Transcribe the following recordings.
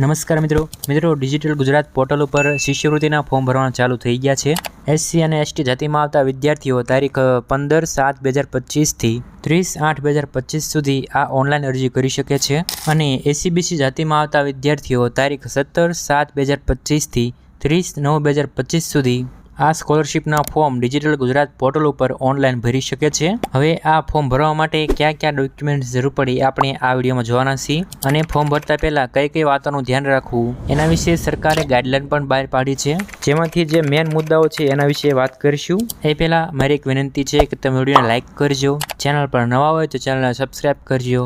નમસ્કાર મિત્રો. મિત્રો ડિજિટલ ગુજરાત પોર્ટલ ઉપર શિષ્યવૃત્તિના ફોર્મ ભરવાના ચાલુ થઈ ગયા છે. એસસી અને એસટી જાતિમાં આવતા વિદ્યાર્થીઓ તારીખ પંદર સાત બે હજાર પચીસથી ત્રીસ આઠ બે હજાર પચીસ સુધી આ ઓનલાઈન અરજી કરી શકે છે. અને એસીબીસી જાતિમાં આવતા વિદ્યાર્થીઓ તારીખ, સત્તર સાત બે હજાર પચીસથી ત્રીસ નવ બે હજાર પચીસ સુધી આ સ્કોલરશિપના ફોર્મ ડિજિટલ ગુજરાત પોર્ટલ ઉપર ઓનલાઈન ભરી શકે છે. હવે આ ફોર્મ ભરવા માટે કયા કયા ડોક્યુમેન્ટ્સ જરૂર પડે આપણે આ વિડીયોમાં જોવાના છીએ. અને ફોર્મ ભરતા પહેલાં કઈ કઈ વાતોનું ધ્યાન રાખવું, એના વિશે સરકારે ગાઈડલાઈન પણ બહાર પાડી છે. જેમાંથી જે મેન મુદ્દાઓ છે એના વિશે વાત કરીશું. એ પહેલાં મારી એક વિનંતી છે કે તમે વિડીયોને લાઇક કરજો. ચેનલ પર નવા હોય તો ચેનલને સબસ્ક્રાઈબ કરજો.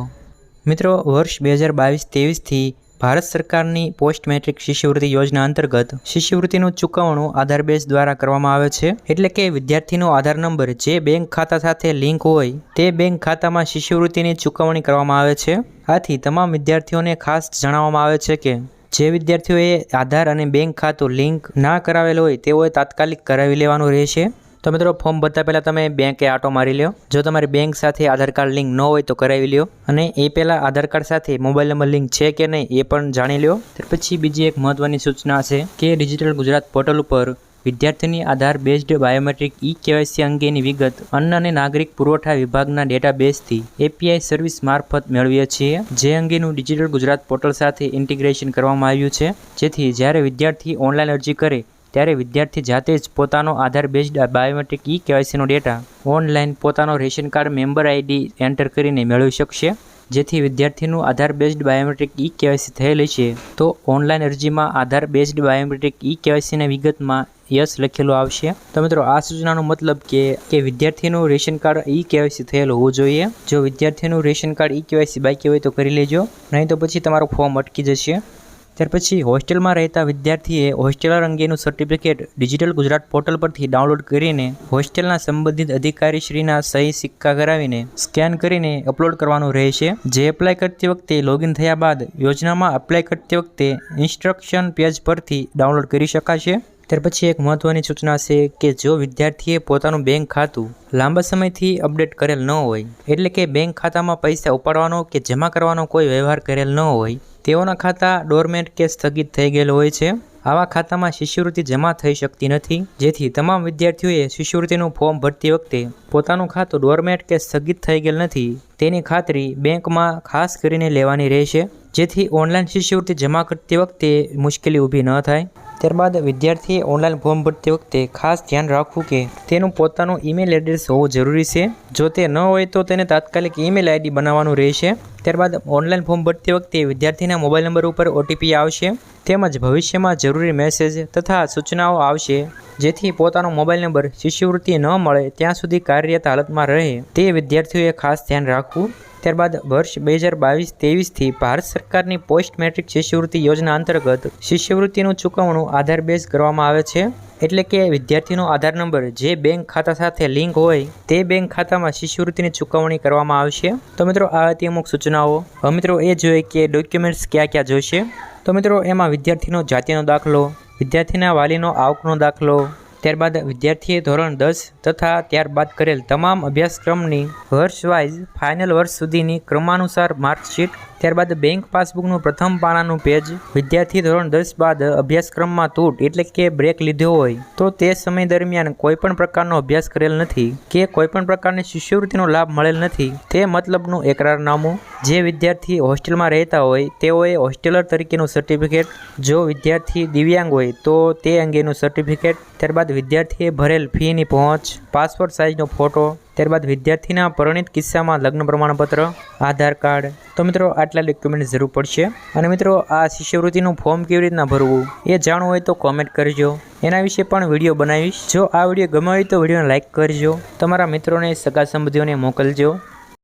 મિત્રો, વર્ષ બે હજાર બાવીસ ત્રેવીસથી ભારત સરકારની પોસ્ટ મેટ્રિક શિષ્યવૃત્તિ યોજના અંતર્ગત શિષ્યવૃત્તિનું ચૂકવણું આધાર બેઝ દ્વારા કરવામાં આવે છે. એટલે કે વિદ્યાર્થીનો આધાર નંબર જે બેંક ખાતા સાથે લિંક હોય તે બેંક ખાતામાં શિષ્યવૃત્તિની ચૂકવણી કરવામાં આવે છે. આથી તમામ વિદ્યાર્થીઓને ખાસ જણાવવામાં આવે છે કે જે વિદ્યાર્થીઓએ આધાર અને બેંક ખાતું લિંક ના કરાવેલ હોય તેઓએ તાત્કાલિક કરાવી લેવાનું રહેશે. તો મિત્રો, ફોર્મ ભરતા પહેલાં તમે બેંકે આટો મારી લ્યો. જો તમારી બેંક સાથે આધાર કાર્ડ લિંક ન હોય તો કરાવી લ્યો. અને એ પહેલાં આધાર કાર્ડ સાથે મોબાઈલ નંબર લિંક છે કે નહીં એ પણ જાણી લ્યો. ત્યાર પછી બીજી એક મહત્ત્વની સૂચના છે કે ડિજિટલ ગુજરાત પોર્ટલ ઉપર વિદ્યાર્થીની Aadhaar based biometric E KYC અંગેની વિગત અન્ન અને નાગરિક પુરવઠા વિભાગના ડેટાબેઝથી એપીઆઈ સર્વિસ મારફત મેળવીએ છીએ. જે અંગેનું ડિજિટલ ગુજરાત પોર્ટલ સાથે ઇન્ટિગ્રેશન કરવામાં આવ્યું છે. જેથી જ્યારે વિદ્યાર્થી ઓનલાઈન અરજી કરે ત્યારે વિદ્યાર્થી જાતે જ પોતાનો આધાર બેઝડ બાયોમેટ્રિક ઈ કેવાયસીનો ડેટા ઓનલાઈન પોતાનો ration card member ID enter કરીને મેળવી શકશે. જેથી વિદ્યાર્થીનું Aadhaar based biometric E KYC થયેલી છે. તો ઓનલાઈન અરજીમાં આધાર બેઝડ બાયોમેટ્રિક ઈ કેવાયસીના વિગતમાં યસ લખેલું આવશે. તો મિત્રો, આ સૂચનાનો મતલબ કે કે વિદ્યાર્થીનું રેશન કાર્ડ ઈ કેવાયસી થયેલું હોવું જોઈએ. જો વિદ્યાર્થીનું રેશન કાર્ડ ઈ કેવાયસી બાકી હોય તો કરી લેજો. નહીં તો પછી તમારું ફોર્મ અટકી જશે. ત્યાર પછી હોસ્ટેલમાં રહેતા વિદ્યાર્થીએ હોસ્ટેલર અંગેનું સર્ટિફિકેટ ડિજિટલ ગુજરાત પોર્ટલ પરથી ડાઉનલોડ કરીને હોસ્ટેલના સંબંધિત અધિકારીશ્રીના સહી સિક્કા કરાવીને સ્કેન કરીને અપલોડ કરવાનું રહેશે. જે એપ્લાય કરતી વખતે લોગિન થયા બાદ યોજનામાં એપ્લાય કરતી વખતે ઇન્સ્ટ્રક્શન પેજ પરથી ડાઉનલોડ કરી શકાશે. ત્યાર પછી એક મહત્ત્વની સૂચના છે કે જો વિદ્યાર્થીએ પોતાનું બેંક ખાતું લાંબા સમયથી અપડેટ કરેલ ન હોય, એટલે કે બેંક ખાતામાં પૈસા ઉપાડવાનો કે જમા કરવાનો કોઈ વ્યવહાર કરેલ ન હોય, તેઓના ખાતા ડોરમેન્ટ કે સ્થગિત થઈ ગયેલ હોય છે. આવા ખાતામાં શિષ્યવૃત્તિ જમા થઈ શકતી નથી, જેથી તમામ વિદ્યાર્થીઓએ શિષ્યવૃત્તિનું ફોર્મ ભરતી વખતે પોતાનું ખાતું ડોરમેટ કે સ્થગિત થઈ ગયેલ નથી. તેની ખાતરી બેંકમાં ખાસ કરીને લેવાની રહેશે. જેથી ઓનલાઈન શિષ્યવૃત્તિ જમા કરતી વખતે મુશ્કેલી ઊભી ન થાય. ત્યારબાદ વિદ્યાર્થીએ ઓનલાઈન ફોર્મ ભરતી વખતે ખાસ ધ્યાન રાખવું કે તેનું પોતાનું ઈમેલ એડ્રેસ હોવું જરૂરી છે. જો તે ન હોય તો તેને તાત્કાલિક ઈમેલ આઈડી બનાવવાનું રહેશે. ત્યારબાદ ઓનલાઈન ફોર્મ ભરતી વખતે વિદ્યાર્થીના મોબાઈલ નંબર ઉપર ઓટીપી આવશે, તેમજ ભવિષ્યમાં જરૂરી મેસેજ તથા સૂચનાઓ આવશે, જેથી પોતાનો મોબાઈલ નંબર શિષ્યવૃત્તિ ન મળે ત્યાં સુધી કાર્યરત હાલતમાં રહે, તે વિદ્યાર્થીઓએ ખાસ ધ્યાન રાખવું. ત્યારબાદ વર્ષ બે હજાર બાવીસ ત્રેવીસથી ભારત સરકારની પોસ્ટ મેટ્રિક શિષ્યવૃત્તિ યોજના અંતર્ગત શિષ્યવૃત્તિનું ચૂકવણું આધાર બેઝ કરવામાં આવે છે. એટલે કે વિદ્યાર્થીનો આધાર નંબર જે બેંક ખાતા સાથે લિંક હોય, તે બેંક ખાતામાં શિષ્યવૃત્તિની ચૂકવણી કરવામાં આવશે. તો મિત્રો, આ હતી અમુક સૂચનાઓ. મિત્રો, એ જોઈએ કે ડોક્યુમેન્ટ્સ ક્યાં ક્યાં જોઈશે તો મિત્રો, એમાં વિદ્યાર્થીનો જાતિનો દાખલો, વિદ્યાર્થીના વાલીનો આવકનો દાખલો ત્યારબાદ વિદ્યાર્થીએ ધોરણ દસ તથા ત્યારબાદ કરેલ તમામ અભ્યાસક્રમની વર્ષવાઇઝ ફાઇનલ વર્ષ સુધીની ક્રમાનુસાર માર્કશીટ, ત્યારબાદ બેંક પાસબુકનું પ્રથમ પાનાનું પેજ, વિદ્યાર્થી ધોરણ દસ બાદ અભ્યાસક્રમમાં તૂટ એટલે કે બ્રેક લીધો હોય. તો તે સમય દરમિયાન કોઈપણ પ્રકારનો અભ્યાસ કરેલ નથી કે કોઈપણ પ્રકારની શિષ્યવૃત્તિનો લાભ મળેલ નથી. તે મતલબનું એકરારનામું. જે વિદ્યાર્થી હોસ્ટેલમાં રહેતા હોય, તેઓએ હોસ્ટેલર તરીકેનું સર્ટિફિકેટ. જો વિદ્યાર્થી દિવ્યાંગ હોય, તો તે અંગેનું સર્ટિફિકેટ. ત્યારબાદ વિદ્યાર્થીએ ભરેલ ફીની પહોંચ, પાસપોર્ટ સાઇઝનો ફોટો ત્યારબાદ વિદ્યાર્થીના પરિણિત કિસ્સામાં લગ્ન પ્રમાણપત્ર, આધાર કાર્ડ. તો મિત્રો, આટલા ડોક્યુમેન્ટ જરૂર પડશે. અને મિત્રો, આ શિષ્યવૃત્તિનું ફોર્મ કેવી રીતના ભરવું, એ જાણવું હોય તો કોમેન્ટ કરજો. એના વિશે પણ વીડિયો બનાવીશ. જો આ વીડિયો ગમે હોય તો વિડીયોને લાઇક કરજો. તમારા મિત્રોને, સગા સંબંધીઓને મોકલજો.